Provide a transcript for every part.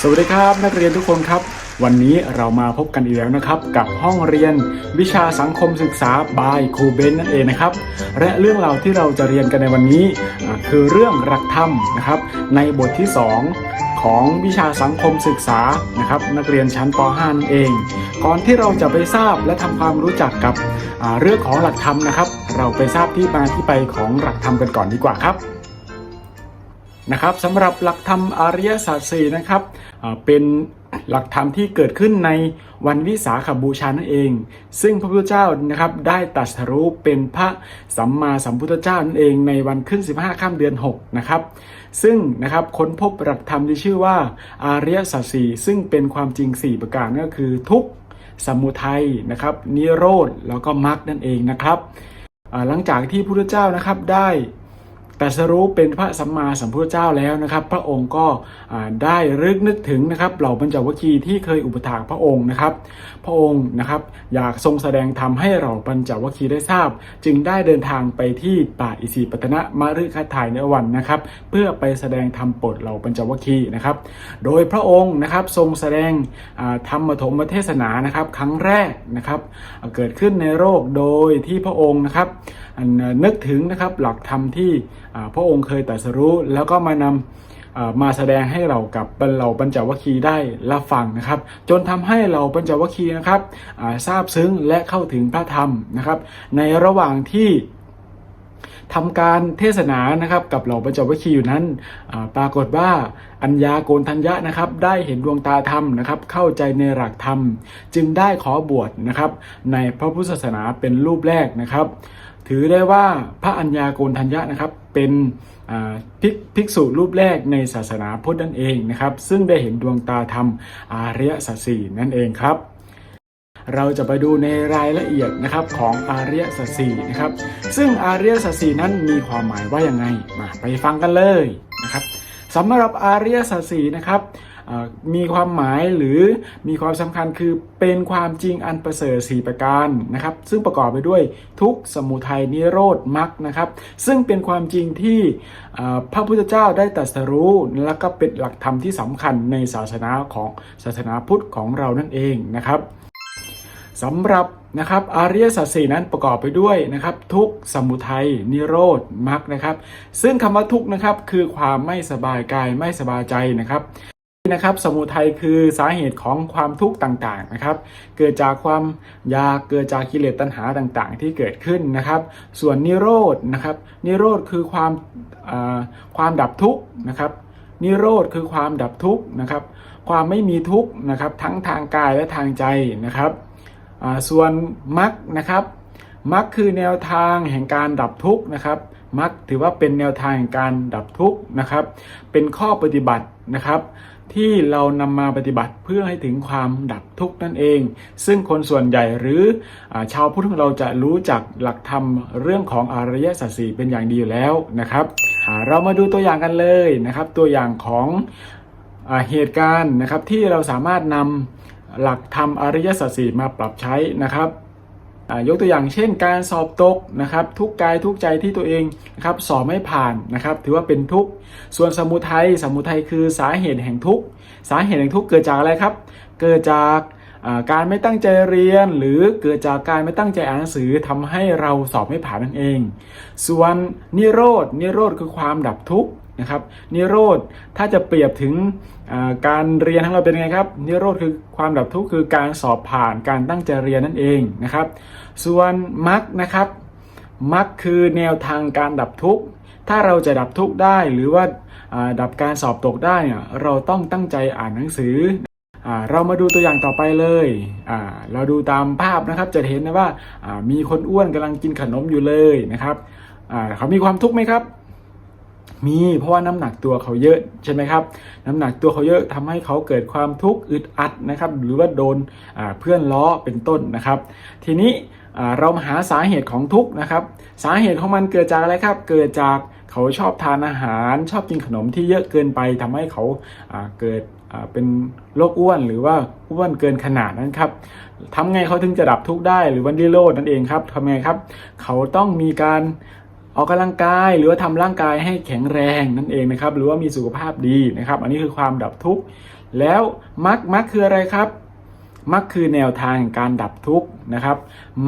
สวัสดีครับนักเรียนทุกคนครับ วันนี้เรามาพบกันอีกแล้วนะครับ กับห้องเรียนวิชาสังคมศึกษาบายครูเบนนั่นเองนะครับ และเรื่องราวที่เราจะเรียนกันในวันนี้คือเรื่องหลักธรรมนะครับ ในบทที่ 2 ของวิชาสังคมศึกษานะครับ นักเรียนชั้นป .5 นั่นเอง ก่อนที่เราจะไปทราบและทำความรู้จักกับเรื่องของหลักธรรมนะครับ เราไปทราบที่มาที่ไปของหลักธรรมกันก่อนดีกว่าครับ นะครับสำหรับหลักธรรมอริยสัจสี่นะครับเป็นหลักธรรมที่เกิดขึ้นในวันวิสาขบูชานั่นเอง ซึ่งพระพุทธเจ้านะครับได้ตรัสรู้เป็นพระสัมมาสัมพุทธเจ้านั่นเองในวันขึ้น 15 ข้ามเดือน 6 นะครับ ซึ่งนะครับค้นพบหลักธรรมที่ชื่อว่าอาริยสัจสี่ซึ่งเป็นความจริง 4 ประการก็คือทุกข์สมุทัยนะครับนิโรธแล้วก็มรรคนั่นเองนะครับหลังจากที่พระพุทธเจ้านะครับได้ ตรัสรู้เป็นพระสัมมาสัมพุทธเจ้าแล้วนะครับ พระองค์ก็ได้รึกนึกถึงนะครับเหล่าบรรจวัคคีย์ที่เคยอุปถากพระองค์นะครับ พระองค์นะครับอยากทรงแสดงธรรมให้เหล่าบรรจวัคคีย์ได้ทราบ จึงได้เดินทางไปที่ป่าอิสิปตนะมฤคทายในวันนะครับ เพื่อไปแสดงธรรมโปรดเหล่าบรรจวัคคีย์นะครับ โดยพระองค์นะครับทรงแสดงธรรมถมเทศนานะครับครั้งแรกนะครับเกิดขึ้นในโลกโดยที่พระองค์นะครับนึกถึงนะครับหลักธรรมที่ พระองค์เคยตรัสรู้แล้วก็มานำมาแสดงให้เรากับเหล่าปัญจวัคคีย์ได้รับฟังนะครับ จนทำให้เหล่าปัญจวัคคีย์นะครับทราบซึ้งและเข้าถึงพระธรรมนะครับ ในระหว่างที่ทำการเทศนานะครับกับเหล่าปัญจวัคคีย์อยู่นั้น ปรากฏว่าอัญญาโกณทัญญะนะครับ ได้เห็นดวงตาธรรมนะครับ เข้าใจในหลักธรรม จึงได้ขอบวชนะครับ ในพระพุทธศาสนาเป็นรูปแรกนะครับ ถือได้ว่าพระอัญญาโกณทัญญะนะครับ เป็นภิกภิกษุรูปแรกในศาสนาพุทธนั่นเองนะครับ ซึ่งได้เห็นดวงตาธรรมอาริยสัจสี่นั่นเองครับเราจะไปดูในรายละเอียดนะครับของอาริยสัจสี่นะครับ ซึ่งอาริยสัจสี่นั้นมีความหมายว่ายังไงมาไปฟังกันเลยนะครับสำหรับอาริยสัจสี่นะครับ มีความหมายหรือมีความสำคัญคือเป็นความจริงอันประเสริฐ4ประการนะครับ ซึ่งประกอบไปด้วยทุกสมุทัยนิโรธมรรคนะครับ ซึ่งเป็นความจริงที่พระพุทธเจ้าได้ตรัสรู้ และก็เป็นหลักธรรมที่สำคัญในศาสนาของศาสนาพุทธของเรานั่นเองนะครับสำหรับนะครับอริยสัจสี่นั้นประกอบไปด้วยนะครับ ทุกสมุทัยนิโรธมรรคนะครับ ซึ่งคำว่าทุกนะครับคือความไม่สบายกายไม่สบายใจนะครับ นะครับสมุทัยคือสาเหตุของความทุกข์ต่างๆนะครับ เกิดจากความอยากเกิดจากกิเลสตัณหาต่างๆ ที่เกิดขึ้นนะครับ ส่วนนิโรธนะครับนิโรธคือความความดับทุกข์นะครับนิโรธคือความดับทุกข์นะครับ ความไม่มีทุกข์นะครับทั้งทางกายและทางใจนะครับส่วนมรรคนะครับมรรคคือแนวทางแห่งการดับทุกข์นะครับมรรคถือว่าเป็นแนวทางแห่งการดับทุกข์นะครับ เป็นข้อปฏิบัตินะครับ ที่เรานำมาปฏิบัติเพื่อให้ถึงความดับทุกข์นั่นเอง ซึ่งคนส่วนใหญ่หรืออชาวพุทธของเราจะรู้จักหลักธรรมเรื่องของอริยสัจสี่เป็นอย่างดีอยู่แล้วนะครับเรามาดูตัวอย่างกันเลยนะครับ ตัวอย่างของอเหตุการณ์นะครับที่เราสามารถนำหลักธรรมอริยสัจสี่มาปรับใช้นะครับ ยกตัวอย่างเช่น การสอบตกนะครับ ทุกกายทุกใจที่ตัวเองนะครับสอบไม่ผ่านนะครับ ถือว่าเป็นทุกข์ส่วนสมุทัยสมุทัยคือสาเหตุแห่งทุกข์สาเหตุแห่งทุกข์เกิดจากอะไรครับ เกิดจากการไม่ตั้งใจเรียน หรือเกิดจากการไม่ตั้งใจอ่านหนังสือทำให้เราสอบไม่ผ่านนั่นเอง ส่วนนิโรธนิโรธคือความดับทุกข์ นะครับนิโรธถ้าจะเปรียบถึงการเรียนของเราเป็นไงครับนิโรธคือความดับทุกข์คือการสอบผ่านการตั้งใจเรียนนั่นเองนะครับ ส่วนมรรคนะครับมรรคคือแนวทางการดับทุกข์ถ้าเราจะดับทุกข์ได้หรือว่าดับการสอบตกได้เนี่ยเราต้องตั้งใจอ่านหนังสือเรามาดูตัวอย่างต่อไปเลย เราดูตามภาพนะครับ จะเห็นนะว่ามีคนอ้วนกำลังกินขนมอยู่เลยนะครับเขามีความทุกข์ไหมครับ มีเพราะว่าน้ำหนักตัวเขาเยอะใช่ไหมครับน้ำหนักตัวเขาเยอะทำให้เขาเกิดความทุกข์อึดอัดนะครับหรือว่าโดนเพื่อนล้อเป็นต้นนะครับ ทีนี้เรามาหาสาเหตุของทุกข์นะครับ สาเหตุของมันเกิดจากอะไรครับ เกิดจากเขาชอบทานอาหาร ชอบกินขนมที่เยอะเกินไปทำให้เขาเกิดเป็นโรคอ้วนหรือว่าอ้วนเกินขนาดนั้นครับทำไงเขาถึงจะดับทุกข์ได้หรือวันดิโรดนั่นเองครับทำไงครับ เขาต้องมีการ ออกกำลังกายหรือว่าทำร่างกายให้แข็งแรงนั่นเองนะครับ หรือว่ามีสุขภาพดีนะครับ อันนี้คือความดับทุกข์แล้วมักมักคืออะไรครับมักคือแนวทางการดับทุกข์นะครับ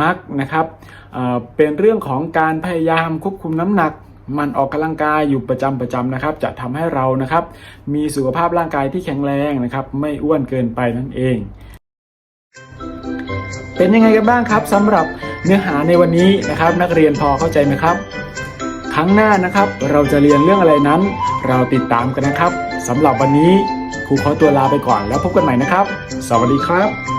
มักนะครับเเป็นเรื่องของการพยายามควบคุมน้ำหนัก มันออกกำลังกายอยู่ประจำประจำนะครับ จะทำให้เรานะครับ มีสุขภาพร่างกายที่แข็งแรงนะครับ ไม่อ้วนเกินไปนั่นเอง เป็นยังไงกันบ้างครับสำหรับเนื้อหาในวันนี้นะครับ นักเรียนพอเข้าใจไหมครับ รั้งหน้านะครับ เราจะเรียนเรื่องอะไรนั้น เราติดตามกันนะครับสำหรับวันนี้ครูขอตัวลาไปก่อนแล้วพบกันใหม่นะครับ สวัสดีครับ